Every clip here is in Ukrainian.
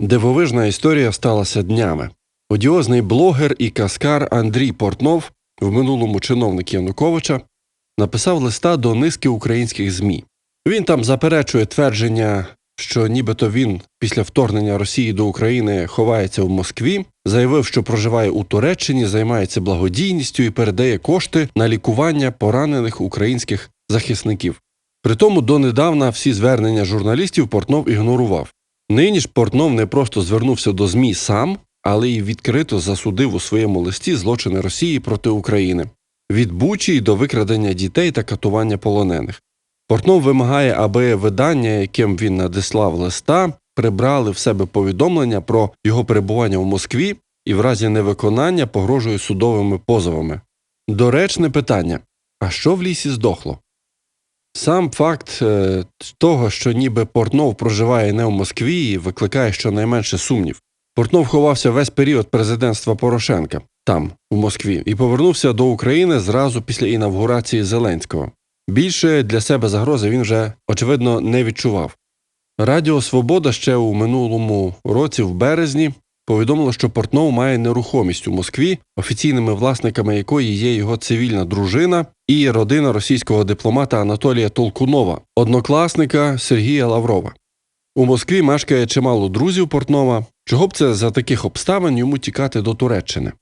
Дивовижна історія сталася днями. Одіозний блогер і каскар Андрій Портнов, в минулому чиновник Януковича, написав листа до низки українських ЗМІ. Він там заперечує твердження, що нібито він після вторгнення Росії до України ховається в Москві, заявив, що проживає у Туреччині, займається благодійністю і передає кошти на лікування поранених українських захисників. Притому донедавна всі звернення журналістів Портнов ігнорував. Нині ж Портнов не просто звернувся до ЗМІ сам, але й відкрито засудив у своєму листі злочини Росії проти України від Бучі до викрадення дітей та катування полонених. Портнов вимагає, аби видання, яким він надіслав листа, прибрали в себе повідомлення про його перебування в Москві і в разі невиконання погрожує судовими позовами. Доречне питання: а що в лісі здохло? Сам факт е, того, що ніби Портнов проживає не в Москві, викликає щонайменше сумнів. Портнов ховався весь період президентства Порошенка там, у Москві, і повернувся до України зразу після інавгурації Зеленського. Більше для себе загрози він вже, очевидно, не відчував. Радіо Свобода ще у минулому році, в березні, повідомило, що Портнов має нерухомість у Москві, офіційними власниками якої є його цивільна дружина і родина російського дипломата Анатолія Толкунова, однокласника Сергія Лаврова. У Москві мешкає чимало друзів Портнова. Чого б це за таких обставин йому тікати до Туреччини?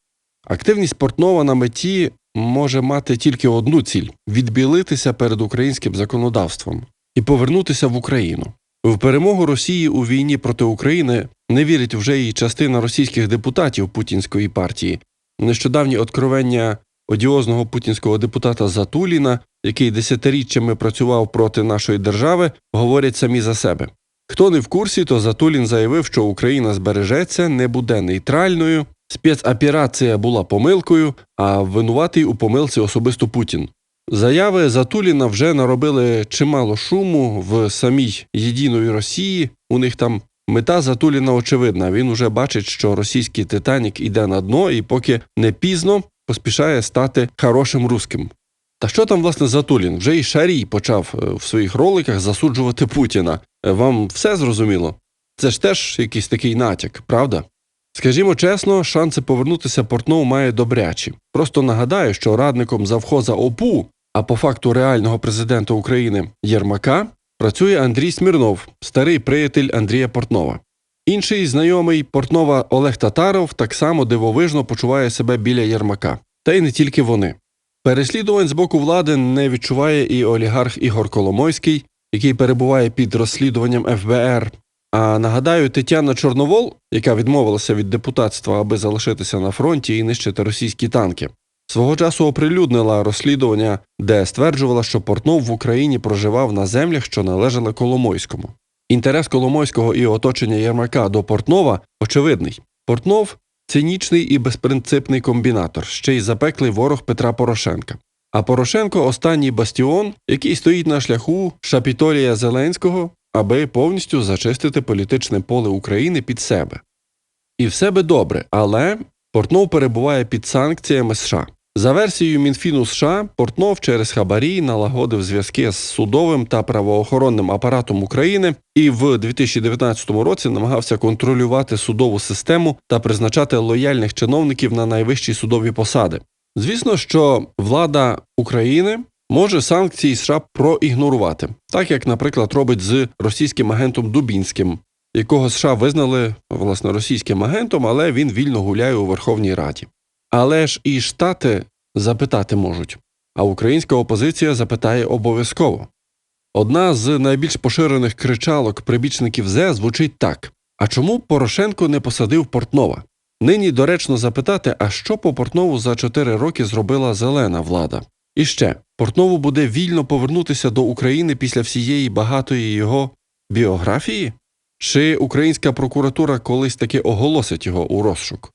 Активність Портнова на меті може мати тільки одну ціль відбілитися перед українським законодавством і повернутися в Україну. В перемогу Росії у війні проти України не вірить вже і частина російських депутатів путінської партії. Нещодавні откровення одіозного путінського депутата Затуліна, який десятиріччями працював проти нашої держави, говорять самі за себе. Хто не в курсі, то Затулін заявив, що Україна збережеться, не буде нейтральною. Спецоперація була помилкою, а винуватий у помилці особисто Путін. Заяви Затуліна вже наробили чимало шуму в самій єдиної Росії. У них там мета Затуліна очевидна. Він уже бачить, що російський Титанік іде на дно, і поки не пізно поспішає стати хорошим русским. Та що там, власне, Затулін? Вже і Шарій почав е, в своїх роликах засуджувати Путіна. Е, Вам все зрозуміло? Це ж теж якийсь такий натяк, правда? Скажімо чесно, шанси повернутися Портнов має добрячі. Просто нагадаю, що радником завхоза ОПУ, а по факту реального президента України Єрмака, працює Андрій Смірнов, старий приятель Андрія Портнова. Інший знайомий Портнова Олег Татаров так само дивовижно почуває себе біля Єрмака. Та й не тільки вони. Переслідувань з боку влади не відчуває і олігарх Ігор Коломойський, який перебуває під розслідуванням ФБР. А нагадаю, Тетяна Чорновол, яка відмовилася від депутатства, аби залишитися на фронті і нищити російські танки, свого часу оприлюднила розслідування, де стверджувала, що Портнов в Україні проживав на землях, що належали Коломойському. Інтерес Коломойського і оточення Єрмака до Портнова очевидний. Портнов цинічний і безпринципний комбінатор, ще й запеклий ворог Петра Порошенка. А Порошенко останній бастіон, який стоїть на шляху Шапітолія Зеленського, аби повністю зачистити політичне поле України під себе. І все би добре, але Портнов перебуває під санкціями США. За версією Мінфіну США, Портнов через хабарі налагодив зв'язки з судовим та правоохоронним апаратом України і в 2019 році намагався контролювати судову систему та призначати лояльних чиновників на найвищі судові посади. Звісно, що влада України може санкції США проігнорувати, так як, наприклад, робить з російським агентом Дубінським, якого США визнали власне російським агентом, але він вільно гуляє у Верховній Раді. Але ж і штати запитати можуть, а українська опозиція запитає обов'язково. Одна з найбільш поширених кричалок прибічників ЗЕ звучить так: а чому Порошенко не посадив Портнова? Нині доречно запитати, а що по Портнову за 4 роки зробила зелена влада? І ще Портнову буде вільно повернутися до України після всієї багатої його біографії? Чи українська прокуратура колись таки оголосить його у розшук?